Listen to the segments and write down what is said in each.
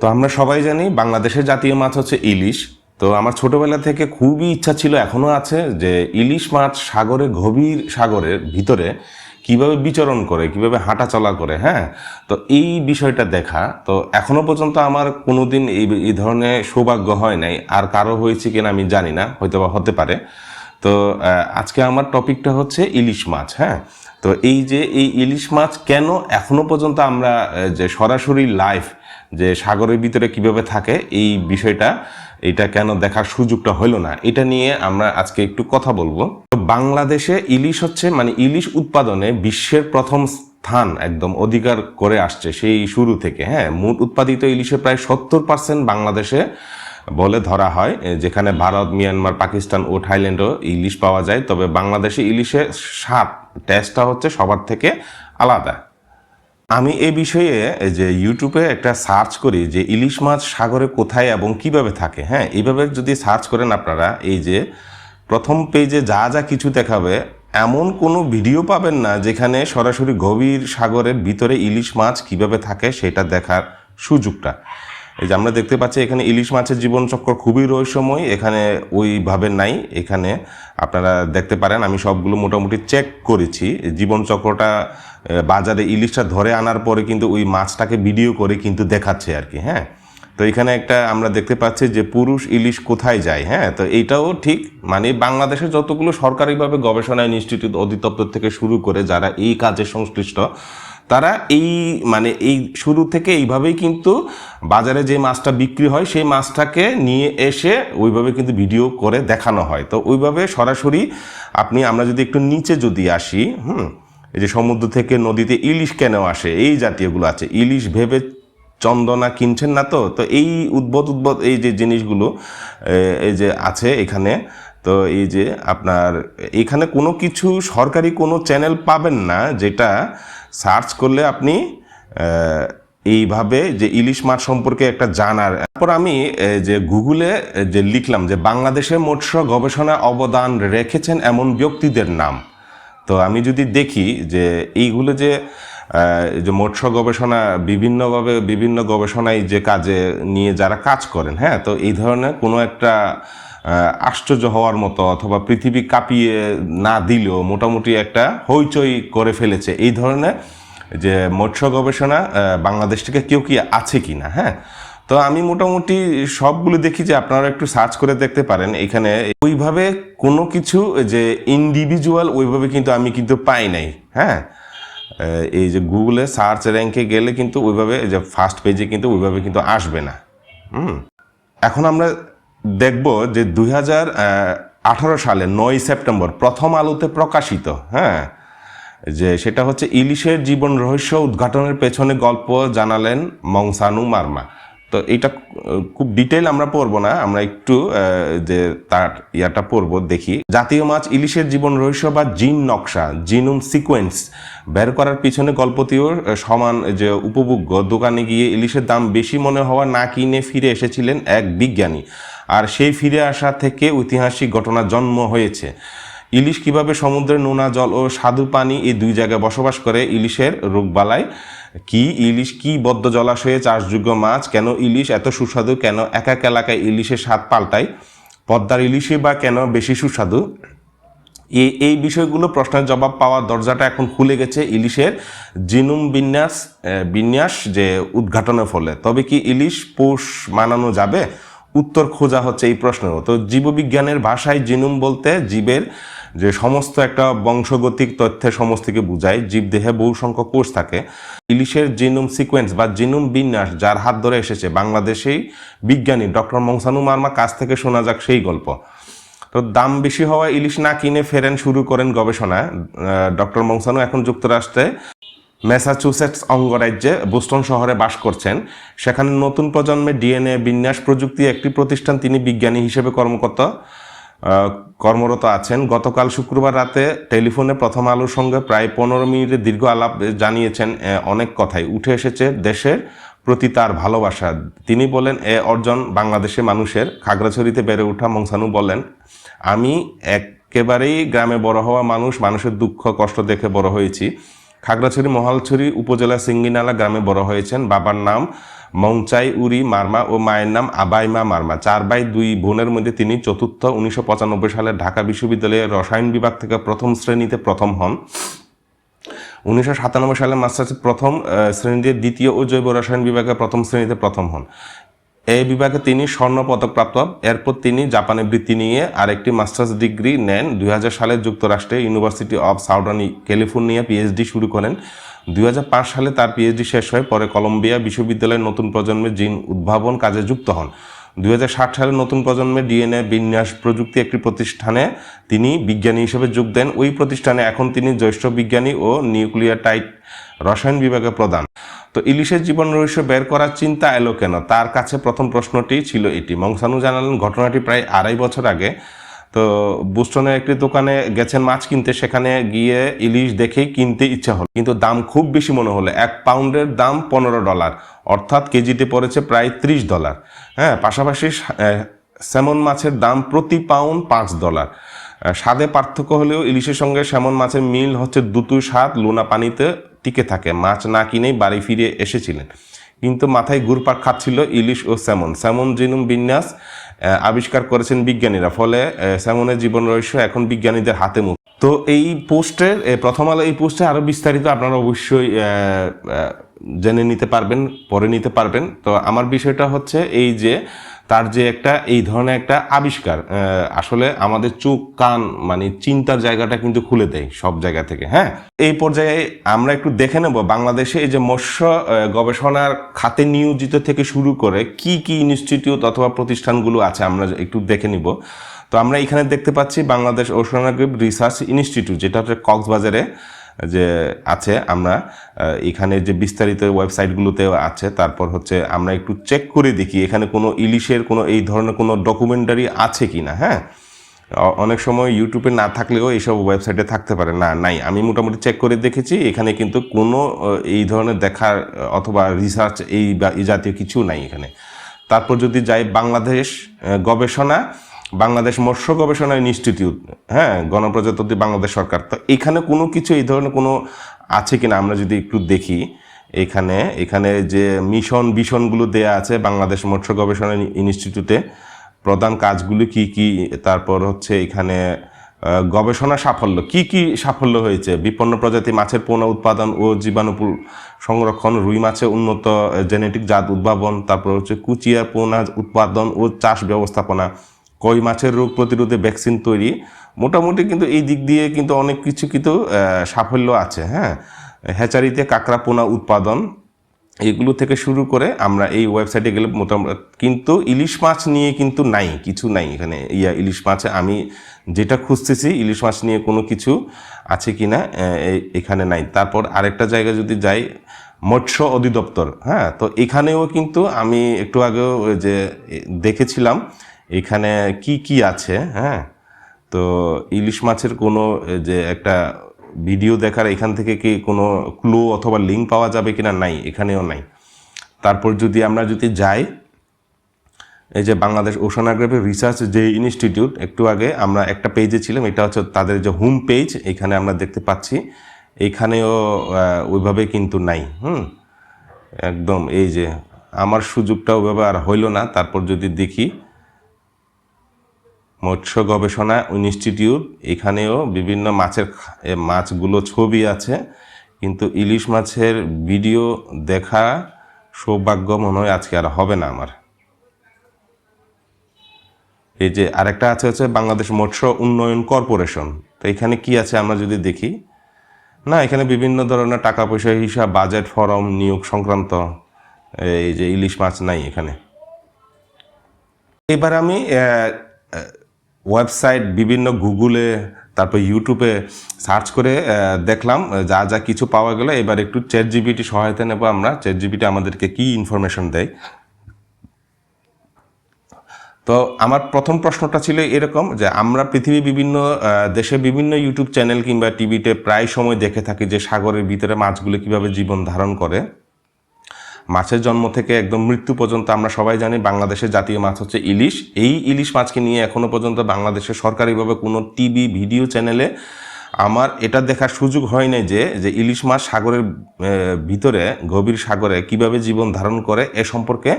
তো আমরা সবাই জানি বাংলাদেশের জাতীয় মাছ হচ্ছে ইলিশ। তো আমার ছোটবেলা থেকে খুবই ইচ্ছা ছিল, এখনও আছে, যে ইলিশ মাছ সাগরে, গভীর সাগরের ভিতরে কীভাবে বিচরণ করে, কীভাবে হাঁটা চলা করে হ্যাঁ? তো এই বিষয়টা দেখা। তো এখনও পর্যন্ত আমার কোনোদিন এই এই ধরনের সৌভাগ্য হয় নাই। আর কারও হয়েছে কিনা আমি জানি না হয়তো বা হতে পারে। তো আজকে আমার টপিকটা হচ্ছে ইলিশ মাছ হ্যাঁ? তো এই যে এই ইলিশ মাছ কেন এখনও পর্যন্ত আমরা যে সরাসরি লাইভ যে সাগরের ভিতরে কীভাবে থাকে, এই বিষয়টা, এটা কেন দেখার সুযোগটা হলো না, এটা নিয়ে আমরা আজকে একটু কথা বলব। বাংলাদেশে ইলিশ হচ্ছে মানে ইলিশ উৎপাদনে বিশ্বের প্রথম স্থান একদম অধিকার করে আসছে সেই শুরু থেকে। হ্যাঁ মোট উৎপাদিত ইলিশের প্রায় সত্তর পার্সেন্ট বাংলাদেশে বলে ধরা হয় যেখানে ভারত, মিয়ানমার, পাকিস্তান ও থাইল্যান্ডও ইলিশ পাওয়া যায়। তবে বাংলাদেশে ইলিশের স্বাদ টেস্টটা হচ্ছে সবার থেকে আলাদা। আমি এ বিষয়ে যে ইউটিউবে একটা সার্চ করি যে ইলিশ মাছ সাগরে কোথায় এবং কীভাবে থাকে হ্যাঁ? এইভাবে যদি সার্চ করেন আপনারা, এই যে প্রথম পেজে যা যা কিছু দেখাবে, এমন কোনো ভিডিও পাবেন না যেখানে সরাসরি গভীর সাগরের ভিতরে ইলিশ মাছ কীভাবে থাকে সেটা দেখার সুযোগটা। এই যে আমরা দেখতে পাচ্ছি, এখানে ইলিশ মাছের জীবনচক্র খুবই রহস্যময়, এখানে ওইভাবে নাই। এখানে আপনারা দেখতে পারেন, আমি সবগুলো মোটামুটি চেক করেছি। জীবনচক্রটা বাজারে ইলিশটা ধরে আনার পরে কিন্তু ওই মাছটাকে ভিডিও করে কিন্তু দেখাচ্ছে আর কি হ্যাঁ? তো এখানে একটা আমরা দেখতে পাচ্ছি যে পুরুষ ইলিশ কোথায় যায় হ্যাঁ? তো এইটাও ঠিক মানে বাংলাদেশের যতগুলো সরকারিভাবে গবেষণা ইনস্টিটিউট অধিদপ্তর থেকে শুরু করে যারা এই কাজে সংশ্লিষ্ট তারা এই মানে এই শুরু থেকে এইভাবেই কিন্তু বাজারে যে মাছটা বিক্রি হয়, সেই মাছটাকে নিয়ে এসে ওইভাবে কিন্তু ভিডিও করে দেখানো হয়। তো ওইভাবে সরাসরি আপনি, আমরা যদি একটু নিচে যদি আসি, হুম, এই যে সমুদ্র থেকে নদীতে ইলিশ কেন আসে, এই জাতীয়গুলো আছে। ইলিশ ভেবে চন্দনা কিনছেন না তো? তো এই উদ্ভট উদ্ভট এই যে জিনিসগুলো এই যে আছে এখানে, তো এই যে আপনার, এখানে কোনো কিছু সরকারি কোনো চ্যানেল পাবেন না, যেটা সার্চ করলে আপনি এইভাবে যে ইলিশ মাছ সম্পর্কে একটা জানার, তারপর আমি যে গুগলে যে লিখলাম যে বাংলাদেশে মৎস্য গবেষণা অবদান রেখেছেন এমন ব্যক্তিদের নাম। তো আমি যদি দেখি যে এইগুলো যে যে মৎস্য গবেষণা, বিভিন্নভাবে, বিভিন্ন গবেষণায় যে কাজে নিয়ে যারা কাজ করেন হ্যাঁ তো এই ধরনের কোনো একটা আশ্চর্য হওয়ার মতো অথবা পৃথিবী কাঁপিয়ে না দিলেও মোটামুটি একটা হইচই করে ফেলেছে। এই ধরনের যে মৎস্য গবেষণা বাংলাদেশ থেকে কেউ কি আছে কি না হ্যাঁ? তো আমি মোটামুটি সবগুলো দেখি যে আপনারা একটু সার্চ করে দেখতে পারেন। এখানে ওইভাবে কোনো কিছু যে ইন্ডিভিজুয়াল ওইভাবে কিন্তু আমি কিন্তু পাই নাই হ্যাঁ? এই যে গুগলে সার্চ র্যাঙ্কে গেলে কিন্তু ওইভাবে যে ফার্স্ট পেজে কিন্তু ওইভাবে কিন্তু আসবে না। হুম। এখন আমরা দেখব যে দুই হাজার আঠারো সালে নয় সেপ্টেম্বর প্রথম আলোতে প্রকাশিত হ্যাঁ? যে সেটা হচ্ছে ইলিশের জীবন রহস্য উদ্ঘাটনের পেছনে গল্প জানালেন মংসানু মার্মা। তো এটা খুব ডিটেল আমরা পড়ব না, আমরা একটু যে তার ইয়াটা পড়ব, দেখি। জাতীয় মাছ, ইলিশের জীবন রহস্য বা জিন নকশা, জিনুম সিকোয়েন্স, বের করার পিছনে গল্পটিও সমান যে উপভোগ্য। দোকানে গিয়ে ইলিশের দাম বেশি মনে হওয়া না কিনে ফিরে এসেছিলেন এক বিজ্ঞানী। সেই ফিরে আসা থেকে ঐতিহাসিক ঘটনা জন্ম হয়েছে। ইলিশ কীভাবে সমুদ্রের নোনা জল ও স্বাদু পানি এই দুই জায়গায় বসবাস করে, ইলিশের রোগবালাই? কি ইলিশ কি বদ্ধ জলাশয়ে চাষযোগ্য মাছ? কেন ইলিশ এত সুস্বাদু? কেন এক এক এলাকায় ইলিশের স্বাদ পাল্টায়? পদ্মার ইলিশে বা কেন বেশি সুস্বাদু? এই এই বিষয়গুলো প্রশ্নের জবাব পাওয়ার দরজাটা এখন খুলে গেছে ইলিশের জিনুম বিন্যাস বিন্যাস যে উদ্ঘাটনের ফলে। তবে কি ইলিশ পোষ মানানো যাবে? উত্তর খোঁজা হচ্ছে এই প্রশ্নের তো জীববিজ্ঞানের ভাষায় জিনুম বলতে জীবের যে সমস্ত একটা বংশগতিক তথ্যের সমস্তকে বোঝায়, জীবদেহে বহু সংখ্যক কোষ থাকে। ইলিশের জিনুম সিকোয়েন্স বা জিনুম বিন্যাস যার হাত ধরে এসেছে বাংলাদেশেই বিজ্ঞানী ডক্টর মংসানু মার্মা কাছ থেকে শোনা যাক সেই গল্প। তো দাম বেশি হওয়া ইলিশ না কিনে ফেরেন শুরু করেন গবেষণা ডক্টর মংসানু এখন যুক্তরাষ্ট্রে ম্যাসাচুসেটস অঙ্গরাজ্যে বোস্টন শহরে বাস করছেন। সেখানে নতুন প্রজন্মের ডিএনএ, বিন্যাস প্রযুক্তি একটি প্রতিষ্ঠান তিনি বিজ্ঞানী হিসেবে কর্মকর্তা কর্মরত আছেন। গতকাল শুক্রবার রাতে টেলিফোনে প্রথম আলোর সঙ্গে প্রায় পনেরো মিনিটের দীর্ঘ আলাপ জানিয়েছেন অনেক কথাই। উঠে এসেছে, দেশের প্রতি তার ভালোবাসা। তিনি বলেন, এ অর্জন বাংলাদেশে মানুষের। খাগড়াছড়িতে বেড়ে ওঠা মংসানু বলেন, আমি একেবারেই গ্রামে বড় হওয়া মানুষ, মানুষের দুঃখ, কষ্ট দেখে বড় হয়েছি। খাগড়াছড়ি, মহালছড়ি উপজেলা সিঙ্গিনালা গ্রামে বড় হয়েছেন। বাবার নাম মংচাই উরি মার্মা ও মায়ের নাম আবাইমা মার্মা। চার বাই দুই বোনের মধ্যে তিনি চতুর্থ, উনিশশো পঁচানব্বই সালে ঢাকা বিশ্ববিদ্যালয়ের রসায়ন বিভাগ থেকে প্রথম শ্রেণীতে প্রথম হন। উনিশশো সাতানব্বই সালে মাস্টার্স প্রথম শ্রেণীতে দ্বিতীয় ও জৈব রসায়ন বিভাগে প্রথম শ্রেণীতে প্রথম হন। এই বিভাগে তিনি স্বর্ণ পদকপ্রাপ্ত এরপর তিনি জাপানে বৃত্তি নিয়ে আরেকটি মাস্টার্স ডিগ্রি নেন। দুই হাজার সালে যুক্তরাষ্ট্রে university of southern California PhD শুরু করেন। দুই হাজার পাঁচ সালে তার পিএইচডি শেষ হয়ে পরে কলম্বিয়া বিশ্ববিদ্যালয়ের নতুন প্রজন্মের জিন উদ্ভাবন কাজে যুক্ত হন। দুই সালে নতুন প্রজন্মের ডিএনএ, বিন্যাস প্রযুক্তি একটি প্রতিষ্ঠানে তিনি বিজ্ঞানী হিসেবে যোগ দেন। ওই প্রতিষ্ঠানে এখন তিনি জ্যেষ্ঠ বিজ্ঞানী ও নিউক্লিয়াটাইট রসায়ন বিভাগে প্রদান তো ইলিশের জীবন রহস্য বের করার চিন্তা এলো কেন? তার কাছে প্রথম প্রশ্নটি ছিল এটি। মংসানু জানালেন, ঘটনাটি প্রায় আড়াই বছর আগে। তো বুস্টনের একটি দোকানে গেছেন মাছ কিনতে। সেখানে গিয়ে ইলিশ দেখেই কিনতে ইচ্ছা হলো। কিন্তু দাম খুব বেশি মনে হলো। এক পাউন্ডের দাম পনেরো ডলার। অর্থাৎ কেজিতে পড়েছে প্রায় ত্রিশ ডলার। হ্যাঁ পাশাপাশি স্যামন মাছের দাম প্রতি পাউন্ড পাঁচ ডলার। স্বাদে পার্থক্য হলেও ইলিশের সঙ্গে স্যামন মাছের মিল হচ্ছে দুতুই স্বাদ। লোনা পানিতে টিকে থাকে, মাছ না কিনেই বাড়ি ফিরে এসেছিলেন। কিন্তু মাথায় ঘুরপাক খাচ্ছিল ইলিশ ও স্যামন। স্যামন জিনুম বিন্যাস আবিষ্কার করেছেন বিজ্ঞানীরা, ফলে স্যামনের জীবন রহস্য এখন বিজ্ঞানীদের হাতে মুখ। তো এই পোস্টের প্রথম আলো এই পোস্টে আরও বিস্তারিত আপনারা অবশ্যই জেনে নিতে পারবেন পরে নিতে পারবেন। তো আমার বিষয়টা হচ্ছে এই যে তার যে একটা, এই ধরনের একটা আবিষ্কার আসলে আমাদের চোখ, কান মানে চিন্তার জায়গাটা কিন্তু খুলে দেয় সব জায়গা থেকে হ্যাঁ? এই পর্যায়ে আমরা একটু দেখে নেব বাংলাদেশে এই যে মৎস্য গবেষণার খাতে নিয়োজিত থেকে শুরু করে কি কি ইনস্টিটিউট অথবা প্রতিষ্ঠানগুলো আছে আমরা একটু দেখে নিব। তো আমরা এখানে দেখতে পাচ্ছি বাংলাদেশ ওশানোগ্রাফি রিসার্চ ইনস্টিটিউট, যেটা হচ্ছে কক্সবাজারে। যে আছে, আমরা এখানে যে বিস্তারিত ওয়েবসাইটগুলোতে আছে, তারপর হচ্ছে আমরা একটু চেক করে দেখি এখানে কোনো ইলিশের কোনো এই ধরনের কোনো ডকুমেন্টারি আছে কি না হ্যাঁ অনেক সময় ইউটিউবে না থাকলেও এইসব ওয়েবসাইটে থাকতে পারে। না, নাই। আমি মোটামুটি চেক করে দেখেছি, এখানে কিন্তু কোনো এই ধরনের দেখার, অথবা রিসার্চ এই জাতীয় কিছু নাই এখানে। তারপর যদি যাই বাংলাদেশ গবেষণা বাংলাদেশ মৎস্য গবেষণা ইনস্টিটিউট হ্যাঁ গণপ্রজাতন্ত্রী বাংলাদেশ সরকার। তো এখানে কোনো কিছু এই ধরনের কোনো আছে কিনা? আমরা যদি একটু দেখি, এখানে এখানে যে মিশন বিশনগুলো দেয়া আছে বাংলাদেশ মৎস্য গবেষণা ইনস্টিটিউটে, প্রধান কাজগুলো কি কি? তারপর হচ্ছে এখানে গবেষণা সাফল্য। কি কি সাফল্য হয়েছে? বিপন্ন প্রজাতি মাছের পোনা উৎপাদন ও জীবাণু সংরক্ষণ, রুই মাছের উন্নত জেনেটিক জাত উদ্ভাবন, তারপর হচ্ছে কুচিয়া পোনা উৎপাদন ও চাষ ব্যবস্থাপনা। কই মাছের রোগ প্রতিরোধে ভ্যাকসিন তৈরি, মোটামুটি কিন্তু এই দিক দিয়ে কিন্তু অনেক কিছু কিন্তু সাফল্য আছে হ্যাঁ? হ্যাচারিতে কাঁকড়া পোনা উৎপাদন, এগুলো থেকে শুরু করে আমরা এই ওয়েবসাইটে গেলে মোটামুটি কিন্তু ইলিশ মাছ নিয়ে কিন্তু নাই, কিছু নাই এখানে। ইয়া, ইলিশ মাছে আমি যেটা খুঁজতেছি, ইলিশ মাছ নিয়ে কোনো কিছু আছে কি না এখানে নাই। তারপর আরেকটা জায়গায় যদি যাই, মৎস্য অধিদপ্তর হ্যাঁ? তো এখানেও কিন্তু আমি একটু আগেও যে দেখেছিলাম এখানে কি কি আছে হ্যাঁ? তো ইলিশ মাছের কোনো যে একটা ভিডিও দেখার এখান থেকে কি কোনো ক্লু অথবা লিঙ্ক পাওয়া যাবে কিনা? নাই, এখানেও নাই। তারপর যদি আমরা যদি যাই, এই যে বাংলাদেশ ওশানোগ্রাফি রিসার্চ যে ইনস্টিটিউট, একটু আগে আমরা একটা পেজে ছিলাম, এটা হচ্ছে তাদের যে হোম পেজ এখানে আমরা দেখতে পাচ্ছি। এখানেও ওইভাবে কিন্তু নাই, হুম? একদম, এই যে, আমার সুযোগটা ওইভাবে আর হইল না। তারপর যদি দেখি মৎস্য গবেষণা ইনস্টিটিউট, এখানেও বিভিন্ন মাছের মাছগুলো ছবি আছে, কিন্তু ইলিশ মাছের ভিডিও দেখা সৌভাগ্য মনে হয় আজকে আর হবে না আমার। এই যে আরেকটা আছে হচ্ছে বাংলাদেশ মৎস্য উন্নয়ন কর্পোরেশন। তো এখানে কি আছে আমরা যদি দেখি? না, এখানে বিভিন্ন ধরনের টাকা পয়সা হিসাব, বাজেট ফরম, নিয়োগ সংক্রান্ত, এই যে ইলিশ মাছ নাই এখানে। এবার আমি ওয়েবসাইট বিভিন্ন গুগলে, তারপর ইউটিউবে সার্চ করে দেখলাম যা যা কিছু পাওয়া গেল। এবার একটু চ্যাট জিবিটি সহায়তা নেব আমরা। চ্যাট জিবিটি আমাদেরকে কি ইনফরমেশন দেয়? তো আমার প্রথম প্রশ্নটা ছিল এরকম যে, আমরা পৃথিবীর বিভিন্ন দেশে বিভিন্ন ইউটিউব চ্যানেল কিংবা টিভিতে প্রায় সময় দেখে থাকি যে, সাগরের ভিতরে মাছগুলো কীভাবে জীবন ধারণ করে। মাছের জন্ম থেকে একদম মৃত্যু পর্যন্ত আমরা সবাই জানি বাংলাদেশের জাতীয় মাছ হচ্ছে ইলিশ। এই ইলিশ মাছকে নিয়ে এখনও পর্যন্ত বাংলাদেশের সরকারিভাবে কোনো টিভি, ভিডিও চ্যানেলে আমার এটা দেখার সুযোগ হয় নাই যে যে ইলিশ মাছ সাগরের ভিতরে, গভীর সাগরে কীভাবে জীবন ধারণ করে এ সম্পর্কে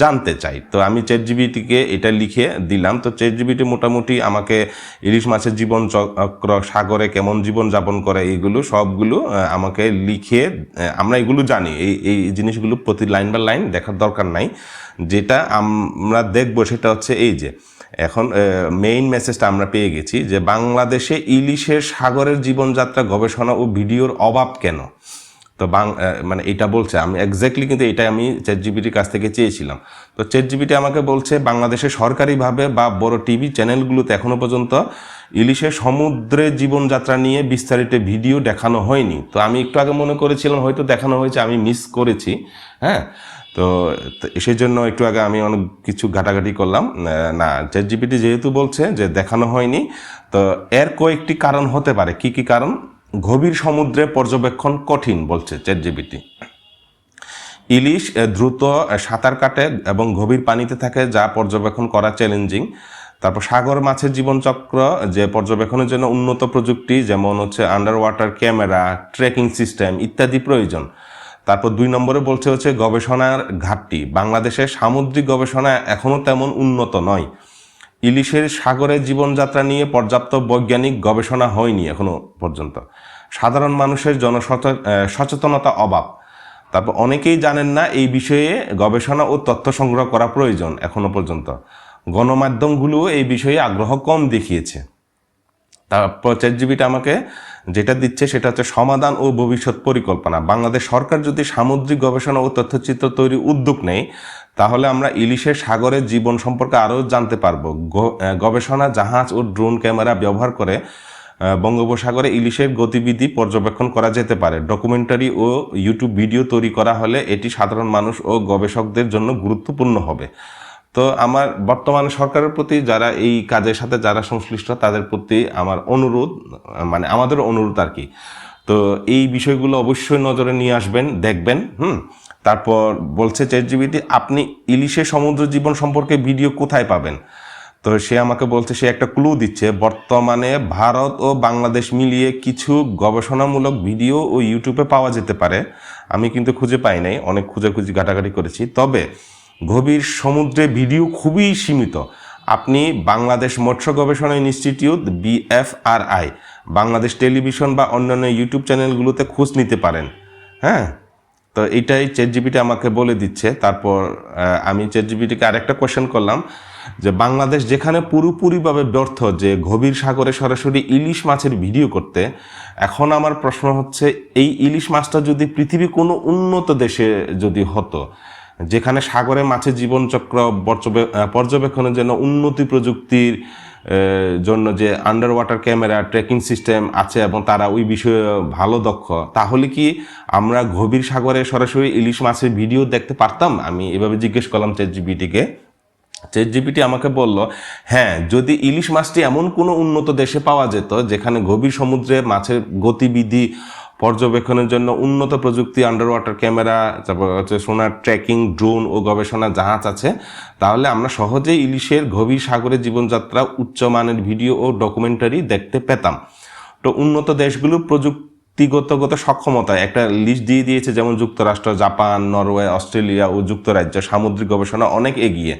জানতে চাই। তো আমি চেট জিবিটিকে এটা লিখে দিলাম। তো চেট জিবিটি মোটামুটি আমাকে ইলিশ মাছের জীবন চক্র, সাগরে কেমন জীবন যাপন করে এইগুলো সবগুলো আমাকে লিখে আমরা এগুলো জানি। এই এই জিনিসগুলো প্রতি লাইন বা লাইন দেখার দরকার নাই। যেটা আমরা দেখব সেটা হচ্ছে এই যে এখন মেইন মেসেজটা আমরা পেয়ে গেছি যে বাংলাদেশে ইলিশের সাগরের জীবনযাত্রা, গবেষণা ও ভিডিওর অভাব কেন? তো বাং মানে এটা বলছে, আমি এক্স্যাক্টলি কিন্তু এটা আমি চেট জিবিটির কাছ থেকে চেয়েছিলাম। তো চেট জিবিটি আমাকে বলছে, বাংলাদেশে সরকারিভাবে বা বড় টিভি চ্যানেলগুলোতে এখনও পর্যন্ত ইলিশের সমুদ্রে জীবনযাত্রা নিয়ে বিস্তারিত ভিডিও দেখানো হয়নি। তো আমি একটু আগে মনে করেছিলাম, হয়তো দেখানো হয়েছে, আমি মিস করেছি হ্যাঁ? তো সেই জন্য একটু আগে আমি অনেক কিছু ঘাটাঘাটি করলাম। না চ্যাট জিপিটি যেহেতু বলছে যে দেখানো হয়নি, তো এর কয়েকটি কারণ হতে পারে। কি কি কারণ? গভীর সমুদ্রে পর্যবেক্ষণ কঠিন, বলছে চ্যাট জিপিটি ইলিশ দ্রুত সাঁতার কাটে এবং গভীর পানিতে থাকে, যা পর্যবেক্ষণ করা চ্যালেঞ্জিং তারপর সাগর মাছের জীবনচক্র, যে পর্যবেক্ষণের জন্য উন্নত প্রযুক্তি, যেমন হচ্ছে under water camera tracking system ইত্যাদি প্রয়োজন। তারপর দুই নম্বরে বলছে হচ্ছে গবেষণার ঘাটতি। বাংলাদেশের সামুদ্রিক গবেষণা এখনও তেমন উন্নত নয়। ইলিশের সাগরের জীবনযাত্রা নিয়ে পর্যাপ্ত বৈজ্ঞানিক গবেষণা হয়নি এখনও পর্যন্ত। সাধারণ মানুষের জনসচেতনতা অভাব। তারপর অনেকেই জানেন না এই বিষয়ে গবেষণা ও তথ্য সংগ্রহ করা প্রয়োজন এখনও পর্যন্ত। গণমাধ্যমগুলোও এই বিষয়ে আগ্রহ কম দেখিয়েছে। তারপর চ্যাটজিবিটা আমাকে যেটা দিচ্ছে সেটা হচ্ছে সমাধান ও ভবিষ্যৎ পরিকল্পনা। বাংলাদেশ সরকার যদি সামুদ্রিক গবেষণা ও তথ্যচিত্র তৈরি উদ্যোগ নেয়, তাহলে আমরা ইলিশের সাগরের জীবন সম্পর্কে আরও জানতে পারব। গবেষণা, জাহাজ ও ড্রোন ক্যামেরা ব্যবহার করে বঙ্গোপসাগরে ইলিশের গতিবিধি পর্যবেক্ষণ করা যেতে পারে। ডকুমেন্টারি ও ইউটিউব ভিডিও তৈরি করা হলে এটি সাধারণ মানুষ ও গবেষকদের জন্য গুরুত্বপূর্ণ হবে। তো আমার বর্তমান সরকারের প্রতি যারা এই কাজের সাথে যারা সংশ্লিষ্ট, তাদের প্রতি আমার অনুরোধ মানে আমাদের অনুরোধ আর কি। তো এই বিষয়গুলো অবশ্যই নজরে নিয়ে আসবেন, দেখবেন, হুম? তারপর বলছে চ্যাটজিবিটি আপনি ইলিশে সমুদ্র জীবন সম্পর্কে ভিডিও কোথায় পাবেন? তো সে আমাকে বলছে, সে একটা ক্লু দিচ্ছে, বর্তমানে ভারত ও বাংলাদেশ মিলিয়ে কিছু গবেষণামূলক ভিডিও ও ইউটিউবে পাওয়া যেতে পারে। আমি কিন্তু খুঁজে পাই নাই, অনেক খুঁজে খুঁজাখুঁজি, ঘাটাঘাটি করেছি। তবে গভীর সমুদ্রে ভিডিও খুবই সীমিত। আপনি বাংলাদেশ মৎস্য গবেষণা ইনস্টিটিউট, বিএফআরআই, বাংলাদেশ টেলিভিশন বা অন্যান্য ইউটিউব চ্যানেলগুলোতে খোঁজ নিতে পারেন। হ্যাঁ? তো এইটাই চ্যাট আমাকে বলে দিচ্ছে। তারপর আমি চ্যাট আরেকটা কোয়েশ্চেন করলাম যে বাংলাদেশ যেখানে পুরোপুরিভাবে ব্যর্থ যে গভীর সাগরে সরাসরি ইলিশ মাছের ভিডিও করতে, এখন আমার প্রশ্ন হচ্ছে, এই ইলিশ মাছটা যদি পৃথিবী কোনো উন্নত দেশে যদি হতো যেখানে সাগরে মাছের জীবনচক্র পর্যবেক্ষণের জন্য উন্নতি প্রযুক্তির জন্য যে under water camera tracking system আছে এবং তারা ওই বিষয়ে ভালো দক্ষ, তাহলে কি আমরা গভীর সাগরে সরাসরি ইলিশ মাছের ভিডিও দেখতে পারতাম? আমি এভাবে জিজ্ঞেস করলাম চ্যাট জিবিটিকে চ্যাট আমাকে বলল হ্যাঁ যদি ইলিশ মাছটি এমন কোনো উন্নত দেশে পাওয়া যেত, যেখানে গভীর সমুদ্রে মাছের গতিবিধি পর্যবেক্ষণের জন্য উন্নত প্রযুক্তি আন্ডার ওয়াটার ক্যামেরা তারপর হচ্ছে সোনার ট্রেকিং ড্রোন ও গবেষণা জাহাজ আছে। তাহলে আমরা সহজেই ইলিশের গভীর সাগরের জীবনযাত্রা উচ্চমানের ভিডিও ও ডকুমেন্টারি দেখতে পেতাম। তো উন্নত দেশগুলো প্রযুক্তিগতগত সক্ষমতা একটা লিস্ট দিয়ে দিয়েছে, যেমন যুক্তরাষ্ট্র, জাপান, নরওয়ে, অস্ট্রেলিয়া ও যুক্তরাজ্য, সামুদ্রিক গবেষণা অনেক এগিয়ে।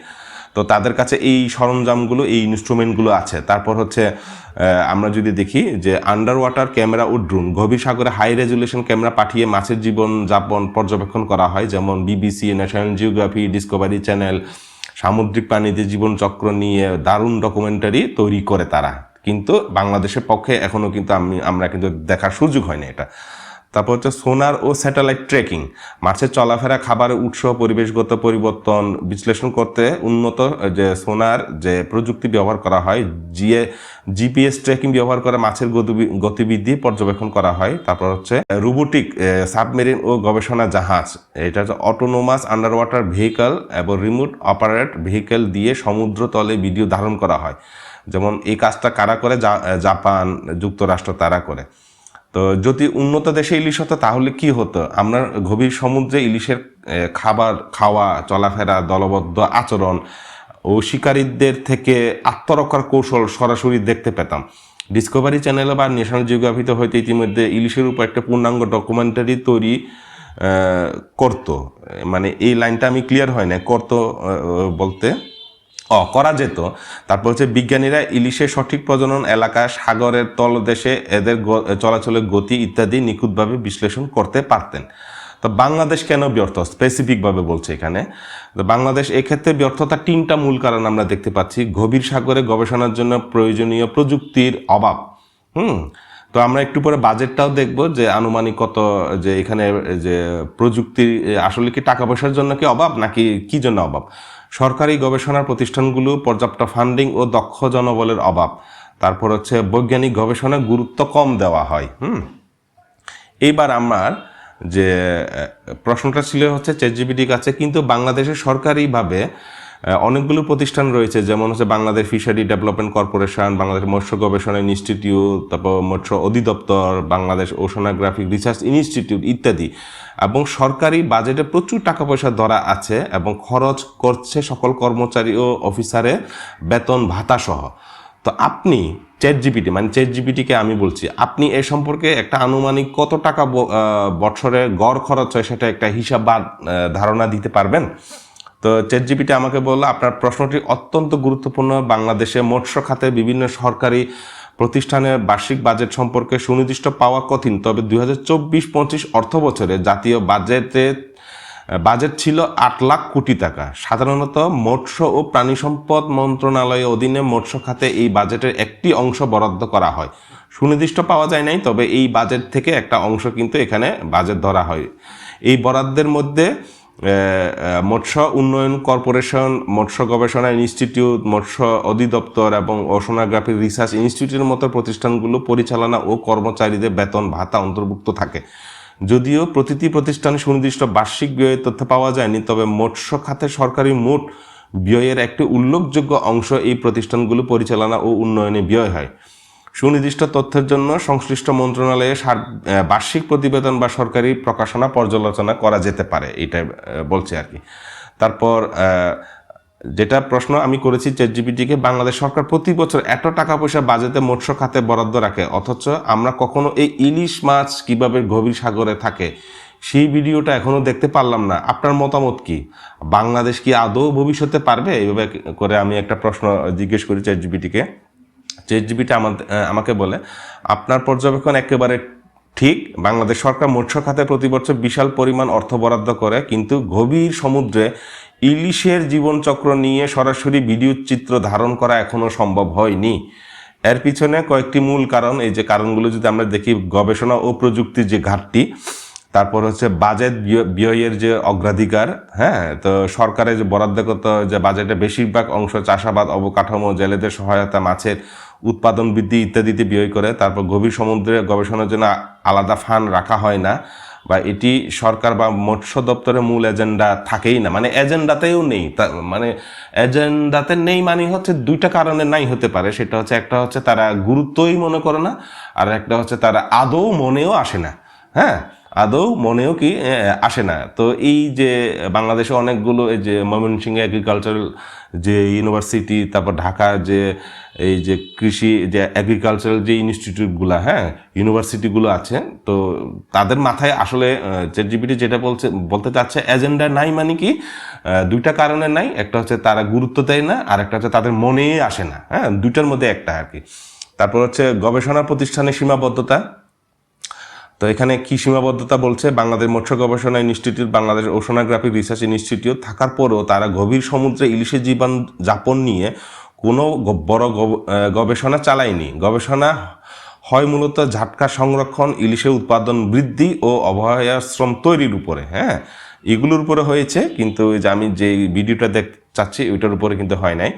তো তাদের কাছে এই সরঞ্জামগুলো, এই ইনস্ট্রুমেন্টগুলো আছে। তারপর হচ্ছে আমরা যদি দেখি যে আন্ডার ওয়াটার ক্যামেরা ও ড্রোন গভীর সাগরে হাই রেজুলেশন ক্যামেরা পাঠিয়ে মাছের জীবন যাপন পর্যবেক্ষণ করা হয়। যেমন BBC national geography discovery channel সামুদ্রিক প্রাণীদের জীবনচক্র নিয়ে দারুণ ডকুমেন্টারি তৈরি করে তারা। কিন্তু বাংলাদেশের পক্ষে এখনও কিন্তু আমি, আমরা কিন্তু দেখার সুযোগ হয়নি এটা। তারপর হচ্ছে সোনার ও স্যাটেলাইট ট্রেকিং মাছের চলাফেরা খাবারের উৎস, পরিবেশগত পরিবর্তন, বিশ্লেষণ করতে উন্নত যে সোনার যে প্রযুক্তি ব্যবহার করা হয়, জিএ, জিপিএস ট্রেকিং ব্যবহার করে মাছের গতিবিধি পর্যবেক্ষণ করা হয়। তারপর হচ্ছে রোবোটিক সাবমেরিন ও গবেষণা জাহাজ। এটা হচ্ছে অটোনোমাস আন্ডার ওয়াটার ভেহিকল এবং রিমোট অপারেট ভেহিকল দিয়ে সমুদ্র তলে ভিডিও ধারণ করা হয়। যেমন এই কাজটা কারা করে? জাপান, যুক্তরাষ্ট্র তারা করে। তো যদি উন্নত দেশে ইলিশ হতো, তাহলে কি হতো? আমরা গভীর সমুদ্রে ইলিশের খাবার, খাওয়া, চলাফেরা, দলবদ্ধ আচরণ ও শিকারীদের থেকে আত্মরক্ষার কৌশল সরাসরি দেখতে পেতাম। ডিসকভারি চ্যানেল বা ন্যাশনাল জিওগ্রাফিতে হয়তো ইতিমধ্যে ইলিশের উপর একটা পূর্ণাঙ্গ ডকুমেন্টারি তৈরি করতো। মানে এই লাইনটা আমি ক্লিয়ার হয় না করতো বলতে? ও করা যেত। তারপর হচ্ছে বিজ্ঞানীরা ইলিশের সঠিক প্রজনন এলাকা, সাগরের তলদেশে এদের চলাচলের গতি ইত্যাদি নিখুঁতভাবে বিশ্লেষণ করতে পারতেন। তো বাংলাদেশ কেন ব্যর্থ? স্পেসিফিকভাবে বলছে এখানে। তো বাংলাদেশ এক্ষেত্রে ব্যর্থতা তিনটা মূল কারণ আমরা দেখতে পাচ্ছি। গভীর সাগরে গবেষণার জন্য প্রয়োজনীয় প্রযুক্তির অভাব। হুম? তো আমরা একটু পরে বাজেটটাও দেখব যে আনুমানিক কত যে এখানে যে প্রযুক্তির আসলে কি টাকা পয়সার জন্য কি অভাব নাকি কি জন্য অভাব? সরকারি গবেষণা প্রতিষ্ঠানগুলো পর্যাপ্ত ফান্ডিং ও দক্ষ জনবলের অভাব। তারপর হচ্ছে বৈজ্ঞানিক গবেষণার গুরুত্ব কম দেওয়া হয়, হুম? এইবার আমার যে প্রশ্নটা ছিল হচ্ছে চ্যাটজিপিটির কাছে, কিন্তু বাংলাদেশে সরকারিভাবে অনেকগুলো প্রতিষ্ঠান রয়েছে, যেমন হচ্ছে Bangladesh fishery development corporation, Bangladesh মৎস্য গবেষণা ইনস্টিটিউট, তারপর মৎস্য অধিদপ্তর, বাংলাদেশ ওশনাগ্রাফিক রিসার্চ ইনস্টিটিউট ইত্যাদি। এবং সরকারি বাজেটে প্রচুর টাকা পয়সা ধরা আছে এবং খরচ করছে সকল কর্মচারী ও অফিসারের বেতন ভাতা সহ। তো আপনি চ্যাট জিপিটি মানে চ্যাট জিপিটিকে আমি বলছি, আপনি এ সম্পর্কে একটা আনুমানিক কত টাকা বছরে গড় খরচ হয় সেটা একটা হিসাব বা ধারণা দিতে পারবেন? তো চ্যাট জিপিটি আমাকে বলল, আপনার প্রশ্নটি অত্যন্ত গুরুত্বপূর্ণ। বাংলাদেশে মৎস্য খাতে বিভিন্ন সরকারি প্রতিষ্ঠানের বার্ষিক বাজেট সম্পর্কে সুনির্দিষ্ট পাওয়া কঠিন, তবে দুই হাজার চব্বিশ পঁচিশ অর্থ বছরে জাতীয় বাজেটে, বাজেট ছিল আট লাখ কোটি টাকা। সাধারণত মৎস্য ও প্রাণী সম্পদ মন্ত্রণালয়ের অধীনে মৎস্য খাতে এই বাজেটের একটি অংশ বরাদ্দ করা হয়। সুনির্দিষ্ট পাওয়া যায় নাই, তবে এই বাজেট থেকে একটা অংশ কিন্তু এখানে বাজেট ধরা হয়। এই বরাদ্দের মধ্যে মৎস্য উন্নয়ন কর্পোরেশন, মৎস্য গবেষণা ইনস্টিটিউট, মৎস্য অধিদপ্তর এবং ওশনাগ্রাফিক রিসার্চ ইনস্টিটিউটের মতো প্রতিষ্ঠানগুলো পরিচালনা ও কর্মচারীদের বেতন ভাতা অন্তর্ভুক্ত থাকে। যদিও প্রতিটি প্রতিষ্ঠানে সুনির্দিষ্ট বার্ষিক ব্যয়ের তথ্য পাওয়া যায়নি, তবে মৎস্য খাতে সরকারি মোট ব্যয়ের একটি উল্লেখযোগ্য অংশ এই প্রতিষ্ঠানগুলো পরিচালনা ও উন্নয়নে ব্যয় হয়। সুনির্দিষ্ট তথ্যের জন্য সংশ্লিষ্ট মন্ত্রণালয়ে বার্ষিক প্রতিবেদন বা সরকারি প্রকাশনা পর্যালোচনা করা যেতে পারে, এটা বলছে আর কি। তারপর যেটা প্রশ্ন আমি করেছি চ্যাটজিপিটিকে, বাংলাদেশ সরকার প্রতি বছর এত টাকা পয়সা বাজেটে মৎস্য খাতে বরাদ্দ রাখে, অথচ আমরা কখনো এই ইলিশ মাছ কীভাবে গভীর সাগরে থাকে, সেই ভিডিওটা এখনও দেখতে পারলাম না। আপনার মতামত কি? বাংলাদেশ কি আদৌ ভবিষ্যতে পারবে? এইভাবে করে আমি একটা প্রশ্ন জিজ্ঞেস করি চ্যাটজিপিটিকে। চ্যাটজিপিটি আমাদের আমাকে বলে, আপনার পর্যবেক্ষণ একেবারে ঠিক। বাংলাদেশ সরকার মৎস্য খাতে প্রতি বছর বিশাল পরিমাণ অর্থ বরাদ্দ করে, কিন্তু গভীর সমুদ্রে ইলিশের জীবনচক্র নিয়ে সরাসরি ভিডিও চিত্র ধারণ করা এখনও সম্ভব হয়নি। এর পিছনে কয়েকটি মূল কারণ, এই যে কারণগুলো যদি আমরা দেখি, গবেষণা ও প্রযুক্তির যে ঘাটতি, তারপর হচ্ছে বাজেট ব্যয়ের যে অগ্রাধিকার হ্যাঁ তো সরকারের যে বরাদ্দগত যে বাজেটে বেশিরভাগ অংশ চাষাবাদ, অবকাঠামো, জেলেদের সহায়তা, মাছের উৎপাদন বৃদ্ধি ইত্যাদিতে ব্যয় করে, তারপর গভীর সমুদ্রে গবেষণার জন্য আলাদা ফান্ড রাখা হয় না বা এটি সরকার বা মৎস্য দপ্তরের মূল এজেন্ডা থাকেই না। মানে এজেন্ডাতেও নেই। মানে এজেন্ডাতে নেই মানে হচ্ছে দুইটা কারণে নাই হতে পারে। সেটা হচ্ছে একটা হচ্ছে তারা গুরুত্বই মনে করে না, আর একটা হচ্ছে তারা আদৌ মনেও আসে না। হ্যাঁ? আদৌ মনেও কি আসে না। তো এই যে বাংলাদেশে অনেকগুলো এই যে ময়মনসিংহ এগ্রিকালচারাল যে ইউনিভার্সিটি তারপর ঢাকা যে এই যে কৃষি, যে এগ্রিকালচারাল যে ইনস্টিটিউটগুলো হ্যাঁ ইউনিভার্সিটিগুলো আছে, তো তাদের মাথায় আসলে চ্যাটজিপিটি যেটা বলছে, বলতে চাচ্ছে এজেন্ডা নাই মানে কি দুইটা কারণে নাই। একটা হচ্ছে তারা গুরুত্ব দেয় না, আর একটা হচ্ছে তাদের মনেই আসে না হ্যাঁ দুইটার মধ্যে একটা আর কি। তারপর হচ্ছে গবেষণা প্রতিষ্ঠানের সীমাবদ্ধতা তো এখানে কি সীমাবদ্ধতা বলছে? বাংলাদেশ মৎস্য গবেষণা institute, Bangladesh oceanographic research institute. থাকার পরেও তারা গভীর সমুদ্রে ইলিশের জীবন যাপন নিয়ে কোনো বড় গব- গবেষণা চালায়নি। গবেষণা হয় মূলত ঝাটকা সংরক্ষণ, ইলিশের উৎপাদন বৃদ্ধি ও অভয়াশ্রম তৈরির উপরে হ্যাঁ? এগুলোর উপরে হয়েছে, কিন্তু যে আমি যে ভিডিওটা দেখ, চাচ্ছি, ওইটার উপরে কিন্তু হয় নাই।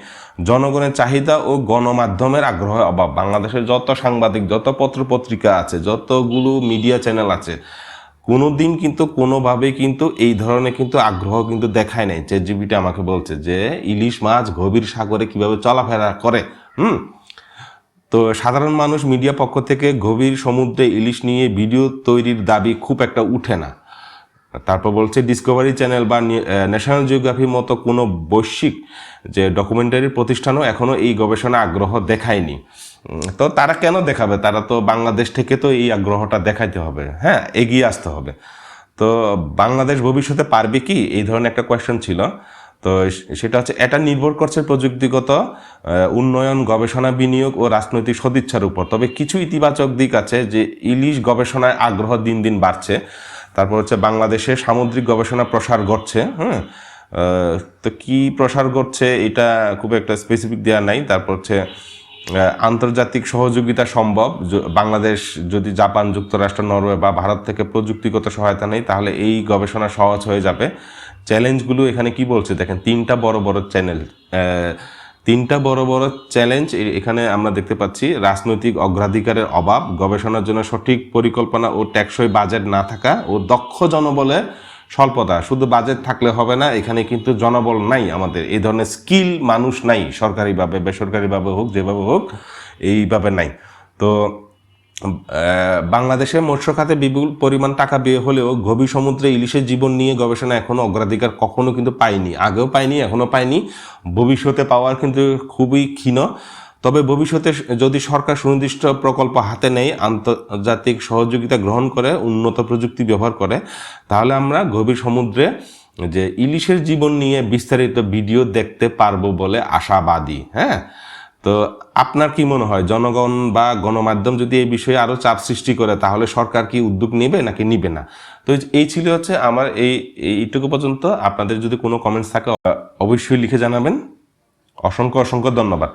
জনগণের চাহিদা ও গণমাধ্যমের আগ্রহ অভাব। বাংলাদেশের যত সাংবাদিক, যত পত্র পত্রিকা আছে, যতগুলো মিডিয়া চ্যানেল আছে কোনো দিন কিন্তু কোনোভাবেই কিন্তু এই ধরনের কিন্তু আগ্রহ কিন্তু দেখায় নাই। যে জিবিটা আমাকে বলছে যে, ইলিশ মাছ গভীর সাগরে কীভাবে চলাফেরা করে? হুম? তো সাধারণ মানুষ মিডিয়া পক্ষ থেকে গভীর সমুদ্রে ইলিশ নিয়ে ভিডিও তৈরির দাবি খুব একটা উঠে না। তারপর বলছে ডিসকভারি চ্যানেল বা ন্যাশনাল জিওগ্রাফির মতো কোনো বৈশ্বিক যে ডকুমেন্টারি প্রতিষ্ঠানও এখনও এই গবেষণা আগ্রহ দেখায়নি। তো তারা কেন দেখাবে? তারা তো বাংলাদেশ থেকে তো এই আগ্রহটা দেখাইতে হবে। হ্যাঁ এগিয়ে আসতে হবে। তো বাংলাদেশ ভবিষ্যতে পারবে কি? এই ধরনের একটা কোয়েশ্চেন ছিল। তো সেটা হচ্ছে, এটা নির্ভর করছে প্রযুক্তিগত উন্নয়ন, গবেষণা, বিনিয়োগ ও রাজনৈতিক সদিচ্ছার উপর। তবে কিছু ইতিবাচক দিক আছে যে ইলিশ গবেষণায় আগ্রহ দিন দিন বাড়ছে। তারপর হচ্ছে বাংলাদেশে সামুদ্রিক গবেষণা প্রসার ঘটছে হ্যাঁ তো কি প্রসার ঘটছে এটা খুব একটা স্পেসিফিক দেওয়া নাই। তারপর হচ্ছে আন্তর্জাতিক সহযোগিতা সম্ভব। বাংলাদেশ যদি জাপান, যুক্তরাষ্ট্র, নরওয়ে বা ভারত থেকে প্রযুক্তিগত সহায়তা নেই তাহলে এই গবেষণা সহজ হয়ে যাবে। চ্যালেঞ্জগুলো এখানে কি বলছে? দেখেন, তিনটা বড় বড় চ্যানেল তিনটা বড় বড় চ্যালেঞ্জ এখানে আমরা দেখতে পাচ্ছি রাজনৈতিক অগ্রাধিকারের অভাব, গবেষণার জন্য সঠিক পরিকল্পনা ও টেকসই বাজেট না থাকা ও দক্ষ জনবলে স্বল্পতা, শুধু বাজেট থাকলে হবে না, এখানে কিন্তু জনবল নাই আমাদের। এই ধরনের স্কিল মানুষ নাই, সরকারিভাবে, বেসরকারিভাবে হোক, যেভাবে হোক, এইভাবে নাই। তো বাংলাদেশে মৎস্য খাতে বিপুল পরিমাণ টাকা ব্যয় হলেও গভীর সমুদ্রে ইলিশের জীবন নিয়ে গবেষণা এখনও অগ্রাধিকার কখনো কিন্তু পাইনি আগেও পাইনি এখনও পাইনি ভবিষ্যতে পাওয়ার কিন্তু খুবই ক্ষীণ। তবে ভবিষ্যতে যদি সরকার সুনির্দিষ্ট প্রকল্প হাতে নেয়, আন্তর্জাতিক সহযোগিতা গ্রহণ করে, উন্নত প্রযুক্তি ব্যবহার করে, তাহলে আমরা গভীর সমুদ্রে যে ইলিশের জীবন নিয়ে বিস্তারিত ভিডিও দেখতে পারব বলে আশাবাদী হ্যাঁ? তো আপনার কি মনে হয়, জনগণ বা গণমাধ্যম যদি এই বিষয়ে আরও চাপ সৃষ্টি করে, তাহলে সরকার কি উদ্যোগ নেবে নাকি নিবে না? তো এই ছিল হচ্ছে আমার এই এইটুকু পর্যন্ত। আপনাদের যদি কোনো কমেন্টস থাকে, অবশ্যই লিখে জানাবেন। অসংখ্য অসংখ্য ধন্যবাদ।